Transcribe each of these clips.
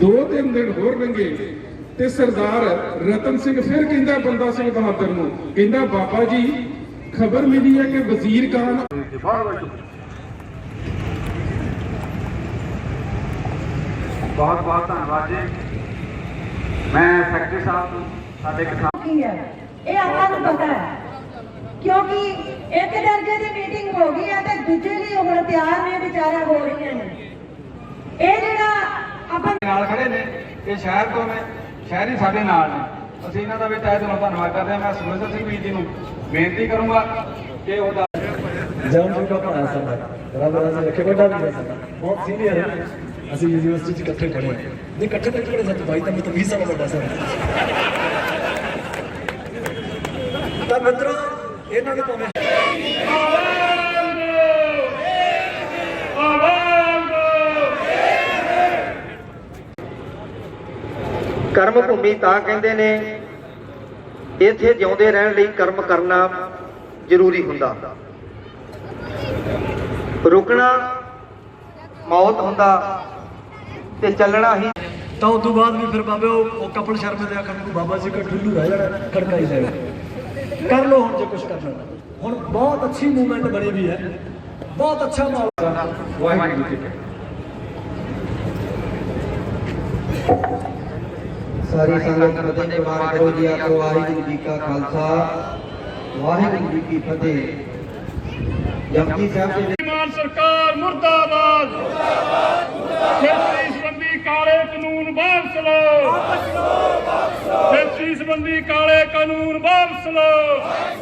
ਦੋ ਤਿੰਨ ਦਿਨ ਹੋਰ ਲੰਘੇ ਤੇ ਸਰਦਾਰ ਰਤਨ ਸਿੰਘ ਫਿਰ ਕਹਿੰਦਾ ਬੰਦਾ ਸਿੰਘ ਬਹਾਦਰ ਨੂੰ ਕਹਿੰਦਾ ਬਾਬਾ ਜੀ ਖਬਰ ਮਿਲੀ ਹੈ ਕਿ ਵਜ਼ੀਰ ਖਾਨ ਬਹੁਤ ਬਹੁਤ ਧੰਨਵਾਦ ਜੀ। ਮੈਂ ਸੈਕਟਰੀ ਸਾਹਿਬ ਨੂੰ ਸਾਡੇ ਕਿਸਾਨ ਕੀ ਹੈ? ਇਹ ਆਪਾਂ ਨੂੰ ਪਤਾ ਹੈ। ਕਿਉਂਕਿ ਇੱਕ ਦਰਜੇ ਦੀ ਮੀਟਿੰਗ ਹੋ ਗਈ ਹੈ ਤੇ ਦੂਜੇ ਲਈ ਹੁਣ ਤਿਆਰ ਨੇ ਵਿਚਾਰਾ ਹੋ ਰਹੀਆਂ ਨੇ। ਇਹ ਜਿਹੜਾ ਨਾਲ ਖੜੇ ਨੇ। ਇਹ ਸ਼ਹਿਰ ਤੋਂ ਨੇ, ਸ਼ਹਿਰੀ ਸਾਡੇ ਨਾਲ ਨੇ। ਅਸੀਂ ਇਹਨਾਂ ਦਾ ਵੀ ਤਹਿ ਦਿਲੋਂ ਧੰਨਵਾਦ ਕਰਦੇ ਹਾਂ। ਮੈਂ ਸੁਰਿੰਦਰ ਸਿੰਘ ਵੀਰ ਜੀ ਨੂੰ ਬੇਨਤੀ ਕਰੂੰਗਾ ਕਿ ਉਹਦਾ ਜਨਮ ਸਿੰਘ ਦਾ ਭਰਾ ਸਾਡਾ। ਰੱਬ ਰਾਜ਼ੇ ਰੱਖੇ ਵੱਡਾ ਵੀ ਹੈ ਸਾਡਾ। ਬਹੁਤ ਸੀਨੀਅਰ ਹੈ। ਅਸੀਂ ਯੂਨੀਵਰਸਿਟੀ ਚ ਇਕੱਠੇ ਪੜ੍ਹੇ ਨਹੀਂ, ਇਕੱਠੇ ਤਾਂ ਪੜ੍ਹੇ ਸੱਚ ਬਾਈ ਤਾਂ ਮੈਂ ਤਾਂ 20 ਸਾਲ ਵੱਡਾ ਸਾਡਾ। ਤਾਂ ਮਿੱਤਰੋ, ਇਹਨਾਂ ਨੂੰ ਭਾਵੇਂ ਕਰਮ ਭੂਮੀ ਤਾਂ ਕਹਿੰਦੇ ਨੇ ਇੱਥੇ ਜਿਉਂਦੇ ਰਹਿਣ ਲਈ ਕਰਮ ਕਰਨਾ ਜ਼ਰੂਰੀ ਹੁੰਦਾ। ਰੁਕਣਾ ਮੌਤ ਹੁੰਦਾ ਤੇ ਚੱਲਣਾ ਹੀ। ਤਾਂ ਉਸ ਤੋਂ ਬਾਅਦ ਵੀ ਫਿਰ ਬਾਬੇ ਉਹ ਕਪਲ ਸ਼ਰਮੇ ਦੇ ਆਖਣ ਨੂੰ ਬਾਬਾ ਜੀ ਕਾ ਠੁੱਲੂ ਰਹਿ ਜਾਣਾ ਖੜਕਾ ਹੀ ਜਾਣਾ। ਕਰ ਲੋ ਹੁਣ ਜੇ ਕੁਝ ਕਰਨਾ। ਹੁਣ ਬਹੁਤ ਅੱਛੀ ਮੂਵਮੈਂਟ ਬਣੀ ਵੀ ਹੈ। ਬਹੁਤ ਅੱਛਾ ਮਾਹੌਲ ਵਾਹਿਗੁਰੂ ਜੀ ਕੀ ਸਾਰੀ ਸੰਗਤ ਫਤਿਹ ਮਾਰ ਕਰੋ ਜੀ ਆਖੋ ਵਾਹਿਗੁਰੂ ਜੀ ਕਾ ਖਾਲਸਾ ਵਾਹਿਗੁਰੂ ਜੀ ਕੀ ਫਤਿਹ। ਜਪਜੀ ਸਾਹਿਬ ਦੇ ਵਿੱਚ ਮਾਨ ਸਰਕਾਰ ਮੁਰਦਾਬਾਦ। ਮੁਰਦਾਬਾਦ ਖੇਤੀ ਸੰਬੰਧੀ ਕਾਲੇ ਕਾਨੂੰਨ ਵਾਪਸ ਲਓ। ਵਾਪਸ ਲਓ ਵਾਪਸ ਲਓ ਖੇਤੀ ਸੰਬੰਧੀ ਕਾਲੇ ਕਾਨੂੰਨ ਵਾਪਸ ਲਓ।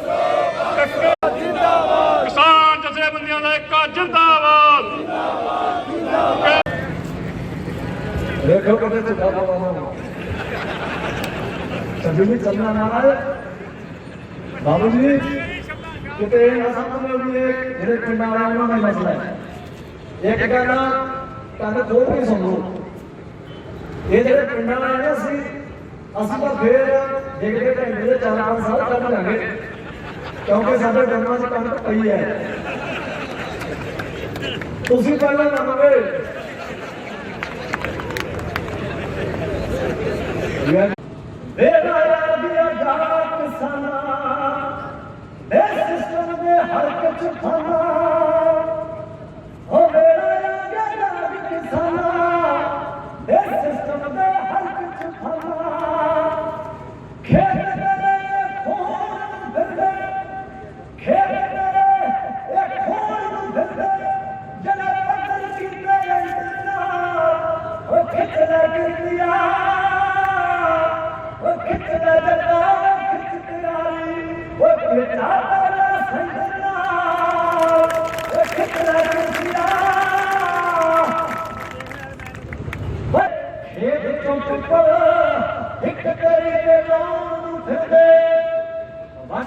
ਵਾਪਸ ਜਿੰਦਾਬਾਦ ਕਿਸਾਨ ਜਥੇਬੰਦੀਆਂ ਦਾ ਇੱਕ ਜਿੰਦਾਬਾਦ। ਕਦੇ ਚੁਕਾ ਪਾਵਾਂ। ਸਭੀ ਚੱਲਣਾ ਨਾ ਹੈ ਬਾਬੂ ਜੀ, ਕਿਤੇ ਇਹ ਨਾ ਸਮਝੋ ਵੀ ਇਹ ਜਿਹੜੇ ਪਿੰਡਾਂ ਵਾਲਿਆਂ ਉਹਨਾਂ ਦਾ ਮਸਲਾ ਹੈ। ਇੱਕ ਗੱਲ ਕੰਨ ਖੋਲ ਕੇ ਸੁਣੋ ਇਹ ਜਿਹੜੇ ਪਿੰਡਾਂ ਵਾਲੇ ਨੇ ਅਸੀਂ ਅਸੀਂ ਤਾਂ ਫੇਰ ਦੇਖਦੇ ਘੰਟੇ ਦੇ ਚਾਰ ਪੰਜ ਸਾਲ ਕੱਢ ਲਾਂਗੇ ਕਿਉਂਕਿ ਸਾਡੇ ਜਨਮਾਂ 'ਚ ਕੰਮ ਪਈ ਹੈ। ਤੁਸੀਂ ਪਹਿਲਾਂ ਮੰਨੋਗੇ। ਵੇਲਾ ਦਿਆ ਜਾ ਸਨਾ ਇਸ ਸਿਸਟਮ ਦੇ ਹਰ ਕੁਝ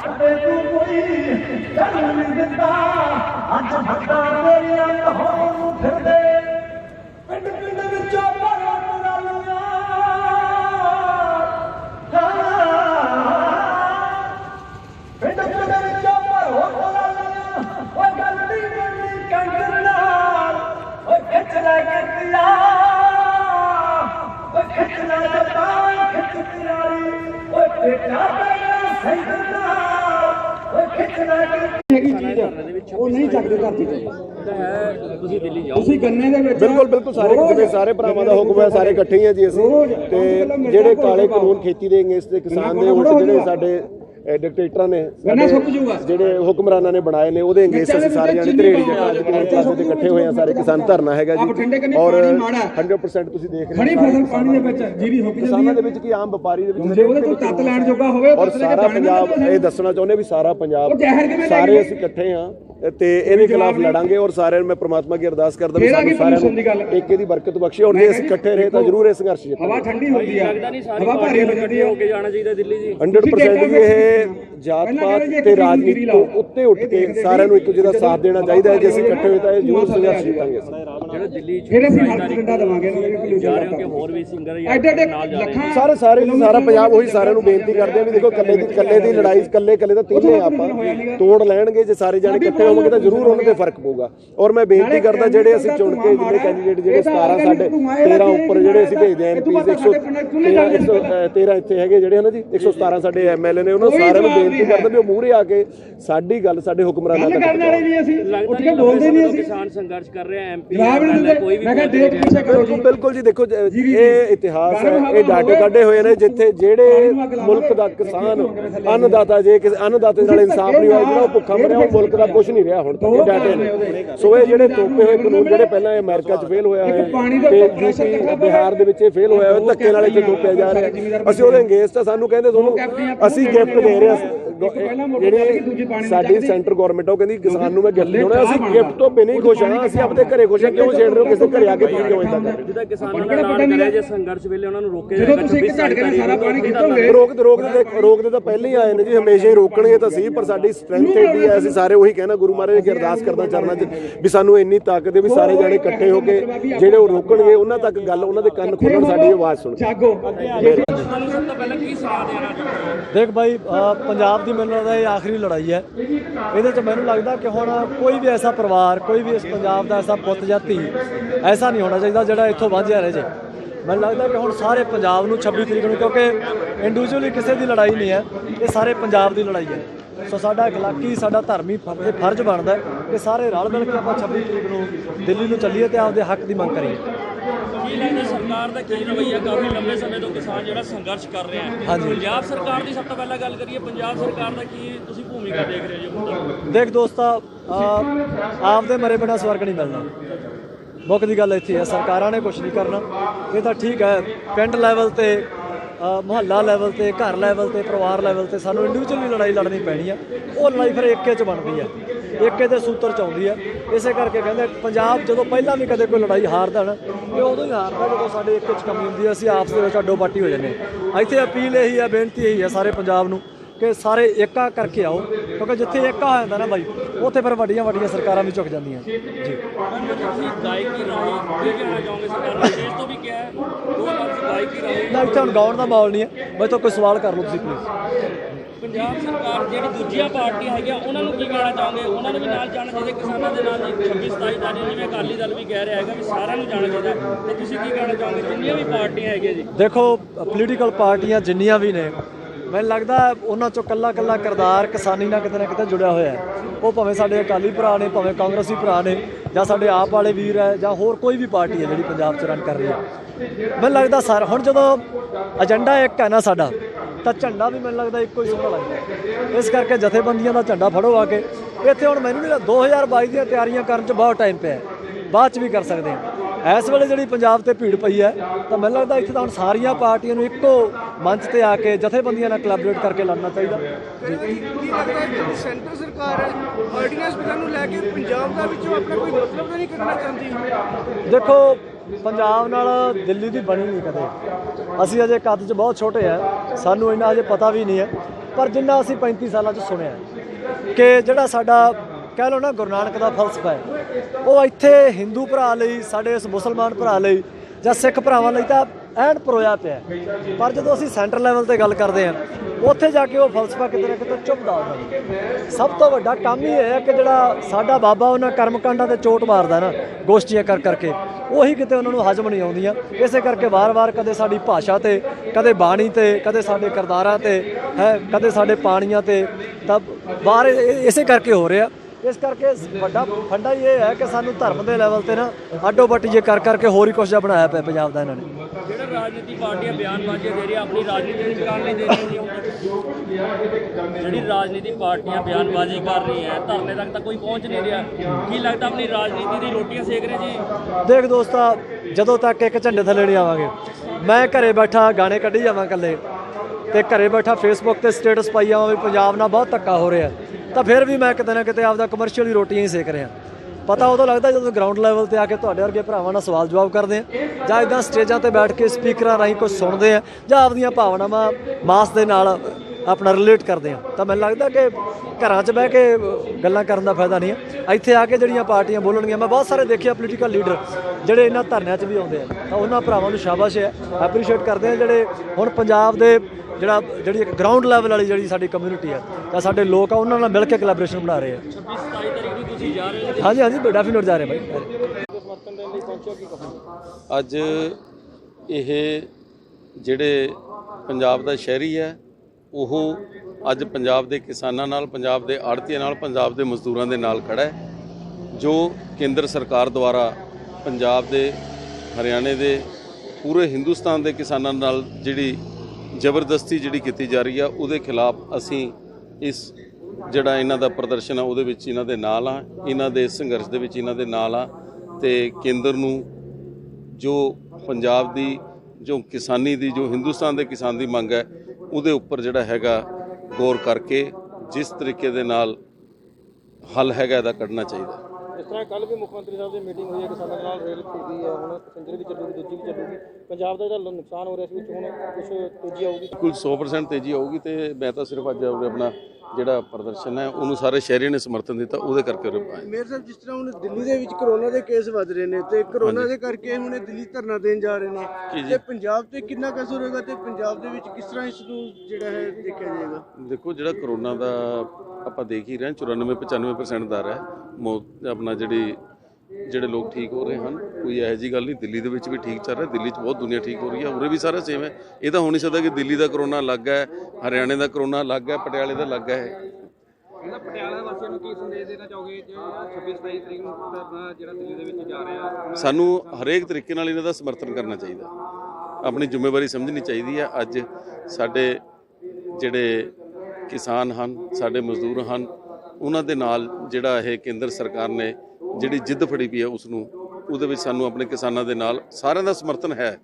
ਵਟਦੇ ਤੂੰ ਕੋਈ ਚੱਲ ਨਹੀਂ ਦਿੰਦਾ। ਅੱਜ ਹੱਦਾਂ ਤੇਰੀਆਂ ਕਹਾਉਣ ਨੂੰ ਫਿਰਦੇ। ਪਿੰਡ ਪਿੰਡ ਵਿੱਚੋਂ ਪਰਾਂ ਟਰਾਲੀਆਂ ਪਿੰਡ ਪਿੰਡ ਵਿੱਚੋਂ ਭਰੋ ਟਰਾਲੀਆਂ ਓਏ ਗੱਲ ਨਹੀਂ ਬਣਨੀ ਕੰਗਰ ਨਾਲ। ਓਏ ਖਿੱਚ ਲੈ ਕਰਤੀਆ ਓਏ ਖਿੱਚ ਲੈ ਜੱਟਾ ਖਿੱਚ ਤਿਆਰੀ ਓਏ ਬੇਟਾ ਤੇਰਾ ਸੈਂਕੜਾ ਓਏ ਹੈਗੀ ਚੀਜ਼ ਉਹ ਨਹੀਂ ਚੱਕਦੇ ਧਰਤੀ ਤੋਂ ਤੁਸੀਂ ਦਿੱਲੀ ਜਾਓ ਤੁਸੀਂ ਗੰਨੇ ਦੇ ਵਿੱਚ ਬਿਲਕੁਲ ਬਿਲਕੁਲ ਸਾਰੇ ਜਿਵੇਂ ਸਾਰੇ ਭਰਾਵਾਂ ਦਾ ਹੁਕਮ ਹੈ ਸਾਰੇ ਇਕੱਠੇ ਹੀ ਆ ਜੀ ਅਸੀਂ ਤੇ ਜਿਹੜੇ ਕਾਲੇ ਕਾਨੂੰਨ ਖੇਤੀ ਦੇ ਅੰਗੇਸ ਤੇ ਕਿਸਾਨ ਦੇ ਉਲਟ ਜਿਹੜੇ ਸਾਡੇ ਡਿਕਟੇਟਰਾਂ ਨੇ। ਜਿਹੜੇ ਹੁਕਮਰਾਨਾਂ ਨੇ ਬਣਾਏ ਨੇ ਉਹਦੇ ਅੰਗੇਸ ਅਸੀਂ ਸਾਰੇ ਜਾਣੇ ਧਰੇੜੀ ਜਗ੍ਹਾ ਤੇ ਇਕੱਠੇ ਹੋਏ ਆ ਸਾਰੇ ਕਿਸਾਨ ਧਰਨਾ ਹੈਗਾ ਜੀ ਔਰ ਪਾਣੀ ਮਾੜਾ। 100% ਤੁਸੀਂ ਦੇਖ ਰਹੇ ਖੜੀ ਸਾਰੇ ਫਸਲ ਪਾਣੀ ਦੇ ਵਿੱਚ ਜੀਰੀ ਹੁੱਕ ਜਾਂਦੀ ਕਿਸਾਨਾਂ ਦੇ ਹੈ ਵਿੱਚ ਕੀ ਆਮ ਵਪਾਰੀ ਦੇ ਵਿੱਚ ਜੇ ਉਹਦੇ ਕੋਲ ਤੱਤ ਲੈਣ ਜੋਗਾ ਹੋਵੇ, ਔਰ ਕੇ ਸਾਰਾ ਪੰਜਾਬ ਇਹ ਦੱਸਣਾ ਚਾਹੁੰਦੇ ਵੀ ਸਾਰਾ ਪੰਜਾਬ ਸਾਰੇ? ਅਸੀਂ ਇਕੱਠੇ ਹਾਂ ਤੇ ਇਹਦੇ ਖਿਲਾਫ ਲੜਾਂਗੇ ਔਰ ਸਾਰਿਆਂ ਨੂੰ ਮੈਂ ਪ੍ਰਮਾਤਮਾ ਕੀ ਅਰਦਾਸ ਕਰਦਾ ਵੀ ਸਾਨੂੰ ਕੀ ਸਾਰਿਆਂ permission ਦੀ ਗੱਲ? ਨੂੰ ਏਕੇ ਦੀ ਬਰਕਤ ਬਖਸ਼ੇ ਔਰ ਜੇ ਅਸੀਂ ਇਕੱਠੇ ਰਹੇ ਤਾਂ ਜ਼ਰੂਰ ਇਹ ਸੰਘਰਸ਼ ਹਵਾ ਜਿੱਤਾਂਗੇ ਠੰਡੀ ਹੁੰਦੀ ਆ। ਹਵਾ ਭਾਰੀ ਹੋ ਜਾਂਦੀ ਆ 100% ਵੀ ਇਹ ਜਾਤ ਪਾਤ ਤੇ ਰਾਜਨੀਤੀ ਤੋਂ ਉੱਤੇ ਉੱਠ ਕੇ ਸਾਰਿਆਂ ਨੂੰ ਇੱਕ ਜਿਹਦਾ ਸਾਥ ਦੇਣਾ ਚਾਹੀਦਾ ਹੈ ਜੇ ਅਸੀਂ ਇਕੱਠੇ ਹੋਏ ਤਾਂ ਇਹ ਜ਼ਰੂਰ ਸੰਘਰਸ਼ ਜਿੱਤਾਂਗੇ ਅਸੀਂ। ਦਿੱਲੀ ਚ ਫਿਰ ਅਸੀਂ ਹੱਥ ਸਾਰੀ ਡੰਡਾ ਦੇਵਾਂਗੇ ਇਹਨਾਂ ਦੇ ਜਾ ਪੋਲੂਸ਼ਨ ਰਹੇ ਹੋ ਕਿ ਹੋਰ ਵੀ ਸਿੰਗਰ ਜਾਂ ਐਡੇ ਐਡੇ ਨਾਲ ਜਾ ਰਹੇ ਨੇ ਲੱਖਾਂ ਸਾਰੇ ਸਾਰੇ ਜੀ, ਸਾਰਾ ਪੰਜਾਬ ਉਹੀ ਸਾਰਿਆਂ ਨੂੰ ਬੇਨਤੀ ਕਰਦੇ ਆ ਵੀ ਦੇਖੋ ਕੱਲੇ ਦੀ ਕੱਲੇ ਦੀ ਲੜਾਈ ਕੱਲੇ ਕੱਲੇ ਤਾਂ ਤੀਨੇ ਆਪਾਂ ਤੋੜ ਲੈਣਗੇ ਜੇ ਸਾਰੇ ਜਾਣੇ ਇਕੱਠੇ ਹੋਵਾਂਗੇ ਤਾਂ ਜ਼ਰੂਰ ਉਹਨਾਂ ਤੇ ਫ਼ਰਕ ਪਊਗਾ। ਔਰ ਮੈਂ ਬੇਨਤੀ ਕਰਦਾ ਜਿਹੜੇ ਅਸੀਂ ਚੁਣ ਕੇ ਜਿਹੜੇ ਕੈਂਡੀਡੇਟ ਜਿਹੜੇ 17 ਸਾਡੇ 13 ਉੱਪਰ ਜਿਹੜੇ ਅਸੀਂ ਭੇਜਦੇ ਆ ਐਮਪੀਜ਼ 113 13 ਇੱਥੇ ਹੈਗੇ ਜਿਹੜੇ ਹਨਾ ਜੀ 117 ਸਾਡੇ ਐਮਐਲਏ ਨੇ ਉਹਨਾਂ ਸਾਰਿਆਂ ਨੂੰ ਬੇਨਤੀ ਕਰਦਾ ਵੀ ਉਹ ਮੂਹਰੇ ਆ ਕੇ ਸਾਡੀ ਗੱਲ ਸਾਡੇ ਹੁਕਮਰਾਨਾਂ ਤੱਕ ਕਰਨ ਵਾਲੇ ਨਹੀਂ ਅਸੀਂ ਉੱਠ ਕੇ ਬੋਲਦੇ ਨਹੀਂ ਅਸੀਂ। ਕਿਸਾਨ ਸੰਘਰਸ਼ ਕਰ ਰਹੇ ਆ ਐਮਪੀ ਕੋਈ ਵੀ ਮੈਂ ਕਿਹਾ ਡੇਟ ਪਿੱਛੇ ਕਰੋ ਜੀ। ਬਿਲਕੁਲ ਜੀ ਦੇਖੋ ਇਹ ਇਤਿਹਾਸ ਹੈ ਇਹ ਡਾਟੇ ਕੱਢੇ ਹੋਏ ਨੇ ਜਿੱਥੇ ਜਿਹੜੇ ਮੁਲਕ ਦਾ ਕਿਸਾਨ ਅੰਨਦਾਤਾ ਜੇ ਕਿਸੇ ਅੰਨਦਾਤੇ ਨਾਲ ਇਨਸਾਫ ਨਹੀਂ ਹੋਇਆ ਜਿਹੜਾ ਉਹ ਭੁੱਖਾ ਮਰਿਆ ਉਹ ਮੁਲਕ ਦਾ ਕੁਝ ਨਹੀਂ ਰਿਹਾ ਹੁਣ ਤੱਕ ਇਹ ਡਾਟੇ ਨੇ ਸੋ ਇਹ ਜਿਹੜੇ ਤੋਪੇ ਹੋਏ ਕਾਨੂੰਨ ਜਿਹੜੇ ਪਹਿਲਾਂ ਇਹ ਅਮਰੀਕਾ 'ਚ ਫੇਲ ਹੋਇਆ ਹੈ ਤੇ ਯੂਪੀ ਬਿਹਾਰ ਦੇ ਵਿੱਚ ਇਹ ਫੇਲ ਹੋਇਆ ਹੋਇਆ ਧੱਕੇ ਨਾਲ ਇੱਥੇ ਤੋਪਿਆ ਜਾ ਰਿਹਾ ਅਸੀਂ ਉਹਦੇ ਅੰਗੇਜ਼ ਤਾਂ ਸਾਨੂੰ ਕਹਿੰਦੇ ਤੁਹਾਨੂੰ ਅਸੀਂ ਗਿਫਟ ਦੇ ਰਹੇ ਹਾਂ। ਜਿਹੜੀ ਸਾਡੀ ਸੈਂਟਰ ਗਵਰਨਮੈਂਟ ਉਹ ਕਹਿੰਦੀ ਕਿਸਾਨ ਨੂੰ ਮੈਂ ਗਿਫਟ ਦੇਣਾ ਅਸੀਂ ਗਿਫਟ ਤੋਂ ਬਿਨਾਂ ਹੀ ਖੁਸ਼ ਹਾਂ ਅਸੀਂ ਆਪਣੇ ਘਰੇ ਖੁਸ਼ ਹਾਂ ਕਿਉਂ ਛੇੜ ਰਹੇ ਹੋ ਕਿਸੇ ਦੇ ਘਰੇ ਆ ਕੇ ਤੁਸੀਂ ਕਿਉਂ ਇਦਾਂ ਕਰ ਰਹੇ ਹੋ ਜਿਹਦਾ ਕਿਸਾਨਾਂ ਦਾ ਐਲਾਨ ਕਰਿਆ ਜੇ ਸੰਘਰਸ਼ ਵੇਲੇ ਉਹਨਾਂ ਨੂੰ ਰੋਕੇ ਜਦੋਂ ਤੁਸੀਂ ਇੱਕ ਝਟਕੇ ਨਾਲ ਸਾਰਾ ਪਾਣੀ ਖਿੱਚੋਗੇ ਰੋਕਦੇ ਰੋਕਦੇ ਤੇ- ਪਹਿਲਾਂ ਹੀ ਆਏ ਨੇ ਜੀ ਹਮੇਸ਼ਾ ਹੀ ਰੋਕਣਗੇ ਤਾਂ ਸੀ ਪਰ ਸਾਡੀ ਸਟਰੈਂਥ ਏਡੀ ਹੈ ਅਸੀਂ ਸਾਰੇ ਉਹੀ ਕਹਿਣਾ ਗੁਰੂ ਮਹਾਰਾਜ ਅੱਗੇ ਅਰਦਾਸ ਕਰਦਾ ਚਰਨਾਂ 'ਚ ਵੀ ਸਾਨੂੰ ਇੰਨੀ ਤਾਕਤ ਦੇ ਵੀ ਸਾਰੇ ਜਾਣੇ ਇਕੱਠੇ ਹੋ ਕੇ ਜਿਹੜੇ ਉਹ ਰੋਕਣਗੇ ਉਹਨਾਂ ਤੱਕ ਗੱਲ ਉਹਨਾਂ ਦੇ ਕੰਨ ਖੋਲਣ ਸਾਡੀ ਆਵਾਜ਼ ਸੁਣ ਕੇ ਜਾਗੋ ਤੁਹਾਨੂੰ ਸਭ ਤੋਂ ਪਹਿਲਾਂ ਕੀ ਸਲਾਹ ਦੇਣਾ ਚਾਹੁੰਦੇ ਹੋ? ਦੇਖ ਭਾਈ ਪੰਜਾਬ ਦੀ ਮੈਨੂੰ ਲੱਗਦਾ ਇਹ ਆਖਰੀ ਲੜਾਈ ਹੈ। ਇਹਦੇ 'ਚ ਮੈਨੂੰ ਲੱਗਦਾ ਕਿ ਹੁਣ ਕੋਈ ਵੀ ਐਸਾ ਪਰਿਵਾਰ ਕੋਈ ਵੀ ਇਸ ਪੰਜਾਬ ਦਾ ਐਸਾ ਪੁੱਤ ਜਾਂ ਧੀ ਐਸਾ ਨਹੀਂ ਹੋਣਾ ਚਾਹੀਦਾ ਜਿਹੜਾ ਇੱਥੋਂ ਵਾਂਝਿਆ ਰਹਿ ਜੇ। ਮੈਨੂੰ ਲੱਗਦਾ ਕਿ ਹੁਣ ਸਾਰੇ ਪੰਜਾਬ ਨੂੰ 26 ਤਰੀਕ ਨੂੰ ਕਿਉਂਕਿ ਇੰਡੀਵਿਜੂਅਲੀ ਕਿਸੇ ਦੀ ਲੜਾਈ ਨਹੀਂ ਹੈ ਇਹ ਸਾਰੇ ਪੰਜਾਬ ਦੀ ਲੜਾਈ ਹੈ। ਸੋ ਸਾਡਾ ਇਖਲਾਕੀ ਸਾਡਾ ਧਰਮੀ ਫਰਜ਼ ਬਣਦਾ ਕਿ ਸਾਰੇ ਰਲ ਮਿਲ ਕੇ ਆਪਾਂ 26 ਤਰੀਕ ਨੂੰ ਦਿੱਲੀ ਨੂੰ ਚੱਲੀਏ ਤੇ ਆਪਦੇ ਹੱਕ ਦੀ ਮੰਗ ਕਰੀਏ। ਸਰਕਾਰ ਦਾ ਕੀ ਰਵੱਈਆ ਕਾਫੀ ਲੰਬੇ ਸਮੇਂ ਤੋਂ ਕਿਸਾਨ ਜਿਹੜਾ ਸੰਘਰਸ਼ ਕਰ ਰਿਹਾ ਹੈ। ਪੰਜਾਬ ਸਰਕਾਰ ਦੀ ਸਭ ਤੋਂ ਪਹਿਲਾਂ ਗੱਲ ਕਰੀਏ ਪੰਜਾਬ ਸਰਕਾਰ ਦਾ ਕੀ ਤੁਸੀਂ ਭੂਮਿਕਾ ਦੇਖ ਰਹੇ ਹੋ ਜੀ ਦੇਖ ਦੋਸਤਾ ਆਪਦੇ ਮਰੇ ਬਿਨਾ ਸਵਰਗ ਨਹੀਂ ਮਿਲਣਾ। ਮੁੱਖ ਦੀ ਗੱਲ ਇੱਥੇ ਹੈ ਸਰਕਾਰਾਂ ਨੇ ਕੁਝ ਨਹੀਂ ਕਰਨਾ। ਇਹ ਤਾਂ ਠੀਕ ਹੈ ਪਿੰਡ ਲੈਵਲ ਤੇ ਮੁਹੱਲਾ ਲੈਵਲ ਤੇ ਘਰ ਲੈਵਲ ਤੇ ਪਰਿਵਾਰ ਲੈਵਲ ਤੇ ਸਾਨੂੰ ਇੰਡੀਵਿਜੂਅਲੀ ਲੜਾਈ ਲੜਨੀ ਪੈਣੀ ਆ ਉਹ ਲੜਾਈ ਫਿਰ ਏਕੇ 'ਚ ਬਣਦੀ ਹੈ। ਏਕੇ ਦੇ ਸੂਤਰ 'ਚ ਆਉਂਦੀ ਹੈ ਇਸੇ ਕਰਕੇ ਕਹਿੰਦੇ ਪੰਜਾਬ ਜਦੋਂ ਪਹਿਲਾਂ ਵੀ ਕਦੇ ਕੋਈ ਲੜਾਈ ਹਾਰਦਾ ਨਾ ਇਹ ਉਦੋਂ ਹੀ ਹਾਰਦਾ ਜਦੋਂ ਸਾਡੇ ਏਕੇ 'ਚ ਕਮੀ ਹੁੰਦੀ ਹੈ ਅਸੀਂ ਆਪਸ ਦੇ ਵਿੱਚ ਅੱਡੋ ਪਾਟੀ ਹੋ ਜਾਂਦੇ ਹਾਂ। ਇੱਥੇ ਅਪੀਲ ਇਹੀ ਹੈ ਬੇਨਤੀ ਇਹੀ ਹੈ ਸਾਰੇ ਪੰਜਾਬ ਨੂੰ ਕਿ ਸਾਰੇ ਏਕਾ ਕਰਕੇ ਆਓ ਕਿਉਂਕਿ ਜਿੱਥੇ ਏਕਾ ਹੋ ਜਾਂਦਾ ਨਾ ਬਾਈ ਉੱਥੇ ਫਿਰ ਵੱਡੀਆਂ ਵੱਡੀਆਂ ਸਰਕਾਰਾਂ ਵੀ ਝੁਕ ਜਾਂਦੀਆਂ। ਜੀ। ਤੁਸੀਂ ਗਾਇਕੀ ਰਾਹੀਂ ਕੀ ਕਹਿਣਾ ਚਾਹੋਗੇ ਸਰਕਾਰ ਨੂੰ ਦੇਸ਼ ਤੋਂ ਵੀ ਕਿਹਾ ਹੈ। ਦੋ ਗਾਇਕੀ ਰਾਹੀਂ ਨਾ ਇੱਥੇ ਹੁਣ ਗਾਉਣ ਦਾ ਮਾਹੌਲ ਨਹੀਂ ਹੈ। ਮੈਂ ਤਾਂ ਕੋਈ ਸਵਾਲ ਕਰ ਲਓ ਤੁਸੀਂ ਪਲੀਜ਼ ਪੰਜਾਬ ਸਰਕਾਰ ਜਿਹੜੀ ਦੂਜੀਆਂ ਪਾਰਟੀਆਂ ਹੈਗੀਆਂ, ਉਹਨਾਂ ਨੂੰ ਕੀ ਕਹਿਣਾ ਚਾਹੋਗੇ? ਉਹਨਾਂ ਨੂੰ ਵੀ ਨਾਲ ਜਾਣਾ ਚਾਹੀਦਾ, ਕਿਸਾਨਾਂ ਦੇ ਨਾਲ 26 27 ਤਾਰੀਖ ਜਿਵੇਂ ਅਕਾਲੀ ਦਲ ਵੀ ਕਹਿ ਰਿਹਾ ਹੈਗਾ ਵੀ ਸਾਰਿਆਂ ਨੂੰ ਜਾਣਾ ਚਾਹੀਦਾ। ਤੇ ਤੁਸੀਂ ਕੀ ਕਹਿਣਾ ਚਾਹੋਗੇ? ਜਿੰਨੀਆਂ ਵੀ ਪਾਰਟੀਆਂ ਹੈਗੀਆਂ ਜੀ। ਦੇਖੋ ਪੋਲੀਟੀਕਲ ਪਾਰਟੀਆਂ ਜਿੰਨੀਆਂ ਵੀ ਨੇ, ਮੈਨੂੰ ਲੱਗਦਾ ਉਹਨਾਂ ਚੋਂ ਕੱਲਾ ਕੱਲਾ ਕਿਰਦਾਰ ਕਿਸਾਨੀ ਨਾਲ ਕਿਤੇ ਨਾ ਕਿਤੇ ਜੁੜਿਆ ਹੋਇਆ ਹੈ। ਉਹ ਭਾਵੇਂ ਸਾਡੇ ਅਕਾਲੀ ਭਰਾ ਨੇ, ਭਾਵੇਂ ਕਾਂਗਰਸੀ ਭਰਾ ਨੇ, ਜਾਂ ਸਾਡੇ ਆਪ ਵਾਲੇ ਵੀਰ ਹੈ, ਜਾਂ ਹੋਰ ਕੋਈ ਵੀ ਪਾਰਟੀ ਹੈ ਜਿਹੜੀ ਪੰਜਾਬ 'ਚ ਰਨ ਕਰ ਰਹੀ ਹੈ। ਮੈਨੂੰ ਲੱਗਦਾ ਸਰ, ਹੁਣ ਜਦੋਂ ਏਜੰਡਾ ਇੱਕ ਹੈ ਨਾ ਸਾਡਾ ਤਾਂ ਝੰਡਾ ਵੀ ਮੈਨੂੰ ਲੱਗਦਾ ਇੱਕੋ ਹੀ ਸੋਹਣਾ ਲੱਗਦਾ ਇਸ ਕਰਕੇ ਜਥੇਬੰਦੀਆਂ ਦਾ ਝੰਡਾ ਫੜੋ ਆ ਕੇ। ਇੱਥੇ ਹੁਣ ਮੈਨੂੰ ਨਹੀਂ ਲੱਗਦਾ 2022 ਦੀਆਂ ਤਿਆਰੀਆਂ ਕਰਨ 'ਚ ਬਹੁਤ ਟਾਈਮ ਪਿਆ। ਬਾਅਦ 'ਚ ਵੀ ਕਰ ਸਕਦੇ ਹਾਂ। ਇਸ ਵੇਲੇ ਜਿਹੜੀ ਪੰਜਾਬ ਤੇ ਭੀੜ ਪਈ ਹੈ ਤਾਂ ਮੈਨੂੰ ਲੱਗਦਾ ਇੱਥੇ ਤਾਂ ਹੁਣ ਸਾਰੀਆਂ ਪਾਰਟੀਆਂ ਨੂੰ ਇੱਕੋ ਮੰਚ ਤੇ ਆ ਕੇ ਜਥੇਬੰਦੀਆਂ ਨਾਲ ਕੋਲੈਬੋਰੇਟ ਕਰਕੇ ਲੜਨਾ ਚਾਹੀਦਾ। ਜੀ ਕੀ ਲੱਗਦਾ ਹੈ ਕਿ ਸੈਂਟਰ ਸਰਕਾਰ ਆਰਡੀਨੈਂਸ ਬਿੱਲਾਂ ਨੂੰ ਲੈ ਕੇ ਪੰਜਾਬ ਦਾ ਵਿੱਚੋਂ ਆਪਣਾ ਕੋਈ ਮਤਲਬ ਨਹੀਂ ਕੱਢਣਾ ਚਾਹੁੰਦੀ? ਦੇਖੋ ਪੰਜਾਬ ਨਾਲ ਦਿੱਲੀ ਦੀ ਬਣੀ ਨਹੀਂ ਕਦੇ। ਅਸੀਂ ਅਜੇ ਕੱਦ 'ਚ ਬਹੁਤ ਛੋਟੇ ਆ। ਸਾਨੂੰ ਇੰਨਾ ਅਜੇ ਪਤਾ ਵੀ ਨਹੀਂ ਹੈ। ਪਰ ਜਿੰਨਾ ਅਸੀਂ 35 ਸਾਲਾਂ 'ਚ ਸੁਣਿਆ ਕਿ ਜਿਹੜਾ ਸਾਡਾ ਕਹਿ ਲਓ ਨਾ ਗੁਰੂ ਨਾਨਕ ਦਾ ਫਲਸਫਾ ਹੈ, ਉਹ ਇੱਥੇ ਹਿੰਦੂ ਭਰਾ ਲਈ, ਸਾਡੇ ਇਸ ਮੁਸਲਮਾਨ ਭਰਾ ਲਈ ਜਾਂ ਸਿੱਖ ਭਰਾਵਾਂ ਲਈ ਤਾਂ ਐਨ ਪਰੋਇਆ ਪਿਆ ਪਰ ਜਦੋਂ ਅਸੀਂ ਸੈਂਟਰ ਲੈਵਲ ਤੇ ਗੱਲ ਕਰਦੇ ਹਾਂ, ਉੱਥੇ ਜਾ ਕੇ ਉਹ ਫਲਸਫਾ ਕਿਤੇ ਨਾ ਕਿਤੇ ਚੁੱਪਦਾ ਹੁੰਦਾ ਸਭ ਤੋਂ ਵੱਡਾ ਕੰਮ ਹੀ ਹੈ ਕਿ ਜਿਹੜਾ ਸਾਡਾ ਬਾਬਾ ਉਹਨਾਂ ਕਰਮਕਾਂਡਾਂ ਤੇ ਚੋਟ ਮਾਰਦਾ ਨਾ, ਗੋਸ਼ਟੀਆਂ ਕਰ ਕਰਕੇ, ਉਹੀ ਕਿਤੇ ਉਹਨਾਂ ਨੂੰ ਹਜਮ ਨਹੀਂ ਆਉਂਦੀਆਂ। ਇਸੇ ਕਰਕੇ ਵਾਰ-ਵਾਰ ਕਦੇ ਸਾਡੀ ਭਾਸ਼ਾ ਤੇ, ਕਦੇ ਬਾਣੀ ਤੇ, ਕਦੇ ਸਾਡੇ ਕਰਤਾਰਾਂ ਤੇ, ਹੈ, ਕਦੇ ਸਾਡੇ ਪਾਣੀਆਂ ਤੇ, ਤਾਂ ਬਾਹਰ ਇਸੇ ਕਰਕੇ ਹੋ ਰਿਹਾ। ਇਸ ਕਰਕੇ ਵੱਡਾ ਫੰਡਾ ਹੀ ਇਹ ਹੈ ਕਿ ਸਾਨੂੰ ਧਰਮ ਦੇ ਲੈਵਲ ਤੇ ਨਾ ਆਡੋ ਬੱਟੀ ਜੇ ਕਰ ਕਰਕੇ ਹੋਰ ਹੀ ਕੁਛ ਜਿਹਾ ਬਣਾਇਆ ਪਿਆ ਪੰਜਾਬ ਦਾ ਇਹਨਾਂ ਨੇ। ਜਿਹੜਾ ਰਾਜਨੀਤੀ ਪਾਰਟੀਆਂ ਬਿਆਨਬਾਜ਼ੀਆਂ ਦੇ ਰਹੀਆਂ ਆਪਣੀ ਰਾਜਨੀਤੀ ਨੂੰ ਚੁਕਾਉਣ ਦੇ ਰਹੀਆਂ ਜਿਹੜੀ ਰਾਜਨੀਤੀ ਪਾਰਟੀਆਂ ਬਿਆਨਬਾਜ਼ੀ ਕਰ ਰਹੀਆਂ, ਧਰਨੇ ਤੱਕ ਤਾਂ ਕੋਈ ਪਹੁੰਚ ਨਹੀਂ ਰਿਹਾ। ਕੀ ਲੱਗਦਾ ਆਪਣੀ ਰਾਜਨੀਤੀ ਦੀ ਰੋਟੀਆਂ ਸੇਕ ਰਹੇ ਜੀ? ਦੇਖ ਦੋਸਤਾ, ਜਦੋਂ ਤੱਕ ਇੱਕ ਝੰਡੇ ਥੱਲੇ ਨਹੀਂ ਆਵਾਂਗੇ, ਮੈਂ ਘਰੇ ਬੈਠਾ, ਗਾਣੇ ਕੱਢੀ ਜਾਵਾਂ ਇਕੱਲੇ, ਤੇ ਘਰੇ ਬੈਠਾ ਫੇਸਬੁੱਕ ਤੇ ਸਟੇਟਸ ਪਾਈ ਜਾਵਾਂ ਵੀ ਪੰਜਾਬ ਨਾਲ ਬਹੁਤ ਧੱਕਾ ਹੋ ਰਿਹਾ, ਤਾਂ ਫਿਰ ਵੀ ਮੈਂ ਕਿਤੇ ਨਾ ਕਿਤੇ ਆਪਦਾ ਕਮਰਸ਼ੀਅਲੀ ਰੋਟੀਆਂ ਹੀ ਸੇਕ ਰਿਹਾ। ਪਤਾ ਉਦੋਂ ਲੱਗਦਾ ਜਦੋਂ ਗਰਾਊਂਡ ਲੈਵਲ ਤੇ ਆ ਕੇ ਤੁਹਾਡੇ ਵਰਗੇ ਭਰਾਵਾਂ ਨਾਲ ਸਵਾਲ ਜਵਾਬ ਕਰਦੇ ਆ, ਜਾਂ ਇਦਾਂ ਸਟੇਜਾਂ ਤੇ ਬੈਠ ਕੇ ਸਪੀਕਰਾਂ ਰਾਹੀਂ ਕੁਝ ਸੁਣਦੇ ਆ, ਜਾਂ ਆਪਦੀਆਂ ਭਾਵਨਾਵਾਂ ਮਾਸ ਦੇ ਨਾਲ ਆਪਣਾ ਰਿਲੇਟ ਕਰਦੇ ਆ। ਤਾਂ ਮੈਨੂੰ ਲੱਗਦਾ ਕਿ ਘਰਾਂ 'ਚ ਬਹਿ ਕੇ ਗੱਲਾਂ ਕਰਨ ਦਾ ਫਾਇਦਾ ਨਹੀਂ ਹੈ ਇੱਥੇ ਆ ਕੇ ਜਿਹੜੀਆਂ ਪਾਰਟੀਆਂ ਬੋਲਣਗੀਆਂ, ਮੈਂ ਬਹੁਤ ਸਾਰੇ ਦੇਖਿਆ ਪੋਲੀਟੀਕਲ ਲੀਡਰ ਜਿਹੜੇ ਇਹਨਾਂ ਧਰਨਿਆਂ 'ਚ ਵੀ ਆਉਂਦੇ ਆ। ਤਾਂ ਉਹਨਾਂ ਭਰਾਵਾਂ ਨੂੰ ਸ਼ਾਬਾਸ਼ ਹੈ। ਐਪਰੀਸ਼ੀਏਟ ਕਰਦੇ ਆ ਜਿਹੜੇ ਹੁਣ ਪੰਜਾਬ ਦੇ ਜਿਹੜਾ, ਜਿਹੜੀ ਇੱਕ ਗਰਾਊਂਡ ਲੈਵਲ ਵਾਲੀ ਜਿਹੜੀ ਸਾਡੀ ਕਮਿਊਨਿਟੀ ਆ ਤਾਂ ਸਾਡੇ ਲੋਕ ਆ, ਉਹਨਾਂ ਨਾਲ ਮਿਲ ਕੇ ਕੋਲੈਬੋਰੇਸ਼ਨ ਬਣਾ ਰਹੇ ਆ। 26 ਹਾਂਜੀ ਹਾਂਜੀ ਡੈਫੀਨਿਟ ਜਾ ਰਹੇ ਬਾਈ। ਅੱਜ ਇਹ ਜਿਹੜੇ ਪੰਜਾਬ ਦਾ ਸ਼ਹਿਰੀ ਹੈ, ਉਹ ਅੱਜ ਪੰਜਾਬ ਦੇ ਕਿਸਾਨਾਂ ਨਾਲ, ਪੰਜਾਬ ਦੇ ਆੜਤੀਆਂ ਨਾਲ, ਪੰਜਾਬ ਦੇ ਮਜ਼ਦੂਰਾਂ ਦੇ ਨਾਲ ਖੜਾ ਹੈ, ਜੋ ਕੇਂਦਰ ਸਰਕਾਰ ਦੁਆਰਾ ਪੰਜਾਬ ਦੇ, ਹਰਿਆਣੇ ਦੇ, ਪੂਰੇ ਹਿੰਦੁਸਤਾਨ ਦੇ ਕਿਸਾਨਾਂ ਨਾਲ ਜਿਹੜੀ ਜ਼ਬਰਦਸਤੀ ਜਿਹੜੀ ਕੀਤੀ ਜਾ ਰਹੀ ਆ, ਉਹਦੇ ਖਿਲਾਫ ਅਸੀਂ ਇਸ ਜਿਹੜਾ ਇਹਨਾਂ ਦਾ ਪ੍ਰਦਰਸ਼ਨ ਆ ਉਹਦੇ ਵਿੱਚ ਇਹਨਾਂ ਦੇ ਨਾਲ ਆ। ਇਹਨਾਂ ਦੇ ਸੰਘਰਸ਼ ਦੇ ਵਿੱਚ ਇਹਨਾਂ ਦੇ ਨਾਲ ਆ। ਤੇ ਕੇਂਦਰ ਨੂੰ ਜੋ ਪੰਜਾਬ ਦੀ ਜੋ ਕਿਸਾਨੀ ਦੀ ਜੋ ਹਿੰਦੁਸਤਾਨ ਦੇ ਕਿਸਾਨ ਦੀ ਮੰਗ ਹੈ ਉਹਦੇ ਉੱਪਰ ਜਿਹੜਾ ਹੈਗਾ ਗੌਰ ਕਰਕੇ ਜਿਸ ਤਰੀਕੇ ਦੇ ਨਾਲ ਹੱਲ ਹੈਗਾ ਇਹਦਾ ਕੱਢਣਾ ਚਾਹੀਦਾ। ਇਸ ਤਰ੍ਹਾਂ ਕੱਲ ਵੀ ਮੁੱਖ ਮੰਤਰੀ ਸਾਹਿਬ ਦੀ ਮੀਟਿੰਗ ਹੋਈ ਹੈ ਕਿਸਾਨਾਂ ਦੇ ਨਾਲ ਰੇਲ ਖਰੀਦੀ ਹੈ ਹੁਣ ਪੈਸੰਜਰ ਵੀ ਚੱਲੂਗੀ ਦੂਜੀ ਵੀ ਚੱਲੂਗੀ। ਪੰਜਾਬ ਦਾ ਜਿਹੜਾ ਨੁਕਸਾਨ ਹੋ ਰਿਹਾ ਇਸ ਵਿੱਚ ਹੁਣ ਕੁਝ ਤੇਜ਼ੀ ਆਊਗੀ। ਕੁਝ 100% ਤੇਜ਼ੀ ਆਊਗੀ ਤੇ ਮੈਂ ਤਾਂ ਸਿਰਫ ਅੱਜ ਆਪਣਾ ਜਿਹੜਾ ਪ੍ਰਦਰਸ਼ਨ ਹੈ ਉਹਨੂੰ ਸਾਰੇ ਸ਼ਹਿਰੀਆਂ ਨੇ ਸਮਰਥਨ ਦਿੱਤਾ ਉਹਦੇ ਕਰਕੇ ਉਰੇ ਆਏ। ਮੇਰ ਸਾਹਿਬ ਜਿਸ ਤਰ੍ਹਾਂ ਹੁਣ ਦਿੱਲੀ ਦੇ ਵਿੱਚ ਕਰੋਨਾ ਦੇ ਕੇਸ ਵੱਧ ਰਹੇ ਨੇ ਤੇ ਕਰੋਨਾ ਦੇ ਕਰਕੇ ਹੁਣ ਇਹ ਦਿੱਲੀ ਧਰਨਾ ਦੇਣ ਜਾ ਰਹੇ ਨੇ। ਤੇ ਪੰਜਾਬ ਤੇ ਕਿੰਨਾ ਕੁ ਅਸਰ ਹੋਏਗਾ ਤੇ ਪੰਜਾਬ ਦੇ ਵਿੱਚ ਕਿਸ ਤਰ੍ਹਾਂ ਇਸ ਨੂੰ ਜਿਹੜਾ ਹੈ ਦੇਖਿਆ ਜਾਏਗਾ? ਦੇਖੋ ਜਿਹੜਾ ਕਰੋਨਾ ਦਾ ਆਪਾਂ ਦੇਖ ਹੀ ਰਹੇ ਹਾਂ 94 95% ਦਰ ਹੈ ਮੌਤ ਆਪਣਾ ਜਿਹੜੀ ਜਿਹੜੇ ਲੋਕ ਠੀਕ ਹੋ ਰਹੇ ਹਨ ਕੋਈ ਇਹੋ ਜਿਹੀ ਗੱਲ ਨਹੀਂ ਦਿੱਲੀ ਦੇ ਵਿੱਚ ਵੀ ਠੀਕ ਚੱਲ ਰਿਹਾ ਦਿੱਲੀ 'ਚ ਬਹੁਤ ਦੁਨੀਆ ਠੀਕ ਹੋ ਰਹੀ ਹੈ ਉਰੇ ਵੀ ਸਾਰਾ ਸੇਮ ਹੈ। ਇਹ ਤਾਂ ਹੋ ਨਹੀਂ ਸਕਦਾ ਕਿ ਦਿੱਲੀ ਦਾ ਕਰੋਨਾ ਅਲੱਗ ਹੈ ਹਰਿਆਣੇ ਦਾ ਕਰੋਨਾ ਅਲੱਗ ਹੈ ਪਟਿਆਲੇ ਦਾ ਅਲੱਗ ਹੈ। ਇਹਦਾ ਪਟਿਆਲਾ ਵਾਸੀਆਂ ਨੂੰ ਕੀ ਸੰਦੇਸ਼ ਦੇਣਾ ਚਾਹੋਗੇ? ਜੋ 26 27 ਤਰੀਕ ਨੂੰ ਧਰਨਾ ਜਿਹੜਾ ਦਿੱਲੀ ਦੇ ਵਿੱਚ ਜਾ ਰਿਹਾ ਸਾਨੂੰ ਹਰੇਕ ਤਰੀਕੇ ਨਾਲ ਇਹਨਾਂ ਦਾ ਸਮਰਥਨ ਕਰਨਾ ਚਾਹੀਦਾ। ਆਪਣੀ ਜ਼ਿੰਮੇਵਾਰੀ ਸਮਝਣੀ ਚਾਹੀਦੀ ਹੈ। ਅੱਜ ਸਾਡੇ ਜਿਹੜੇ ਕਿਸਾਨ ਹਨ ਸਾਡੇ ਮਜ਼ਦੂਰ ਹਨ ਉਹਨਾਂ ਦੇ ਨਾਲ ਜਿਹੜਾ ਇਹ ਕੇਂਦਰ ਸਰਕਾਰ ਨੇ ਜਿਹੜੀ ਜਿੱਦ ਫੜੀ ਪਈ ਹੈ ਉਸ ਨੂੰ ਉਹਦੇ ਵਿੱਚ ਸਾਨੂੰ ਆਪਣੇ ਕਿਸਾਨਾਂ ਦੇ ਨਾਲ ਸਾਰਿਆਂ ਦਾ ਸਮਰਥਨ ਹੈ।